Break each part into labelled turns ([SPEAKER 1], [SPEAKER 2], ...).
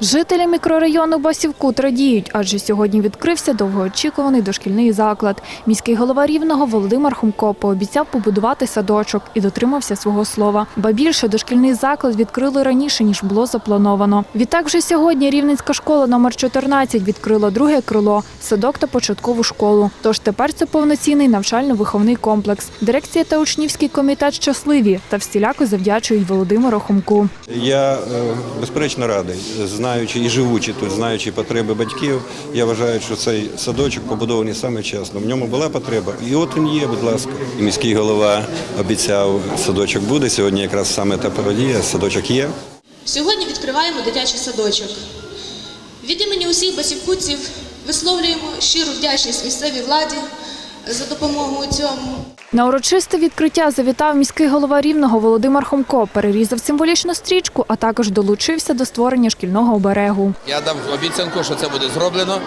[SPEAKER 1] Жителі мікрорайону Басівкут радіють, адже сьогодні відкрився довгоочікуваний дошкільний заклад. Міський голова Рівного Володимир Хумко пообіцяв побудувати садочок і дотримався свого слова. Ба більше дошкільний заклад відкрили раніше, ніж було заплановано. Відтак вже сьогодні Рівненська школа номер 14 відкрила друге крило – садок та початкову школу. Тож тепер це повноцінний навчально-виховний комплекс. Дирекція та учнівський комітет щасливі та всіляко завдячують Володимиру Хумку.
[SPEAKER 2] Я е, безперечно радий, знаючи і живучи тут, знаючи потреби батьків. Я вважаю, що цей садочок побудований саме вчасно. В ньому була потреба, і от він є, будь ласка. І міський голова обіцяв, садочок буде. Сьогодні якраз саме та пародія. Садочок є.
[SPEAKER 3] Сьогодні відкриваємо дитячий садочок. Від імені усіх басівкутців висловлюємо щиру вдячність місцевій владі за допомогою цьому.
[SPEAKER 1] На урочисте відкриття завітав міський голова Рівного Володимир Хомко, перерізав символічну стрічку, а також долучився до створення шкільного оберегу.
[SPEAKER 4] Я дав обіцянку, що це буде зроблено.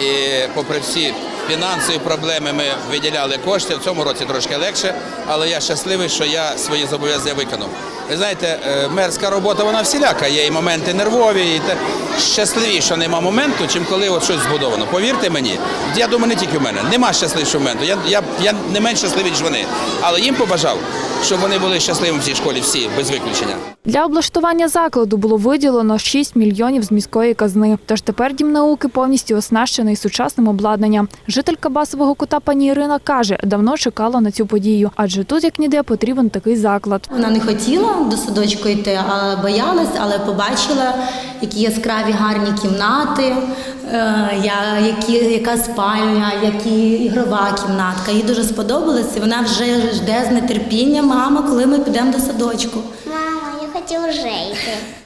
[SPEAKER 4] І попри всі фінансові проблеми ми виділяли кошти. В цьому році трошки легше, але я щасливий, що я свої зобов'язання виконав. Ви знаєте, е, мерська робота вона всіляка. Є і моменти нервові, і те щасливі, що нема моменту, чим коли от щось збудовано. Повірте мені, я думаю, не тільки в мене. Нема щасливішого моменту. Я, я, я не менш щасливий, ніж вони. Але їм побажав, щоб вони були щасливими в цій школі, всі без виключення.
[SPEAKER 1] Для облаштування закладу було виділено 6 мільйонів з міської казни. Тож тепер дім науки повністю оснащений сучасним обладнанням. Жителька басового кута пані Ірина каже, давно чекала на цю подію, адже тут як ніде потрібен такий заклад.
[SPEAKER 5] Вона не хотіла до садочку йти, а боялась, але побачила, які яскраві гарні кімнати, е, які, яка спальня, які ігрова кімнатка. Їй дуже сподобалось, і вона вже жде з нетерпінням, мама, коли ми підемо до садочку.
[SPEAKER 6] Мама, я хочу вже йти.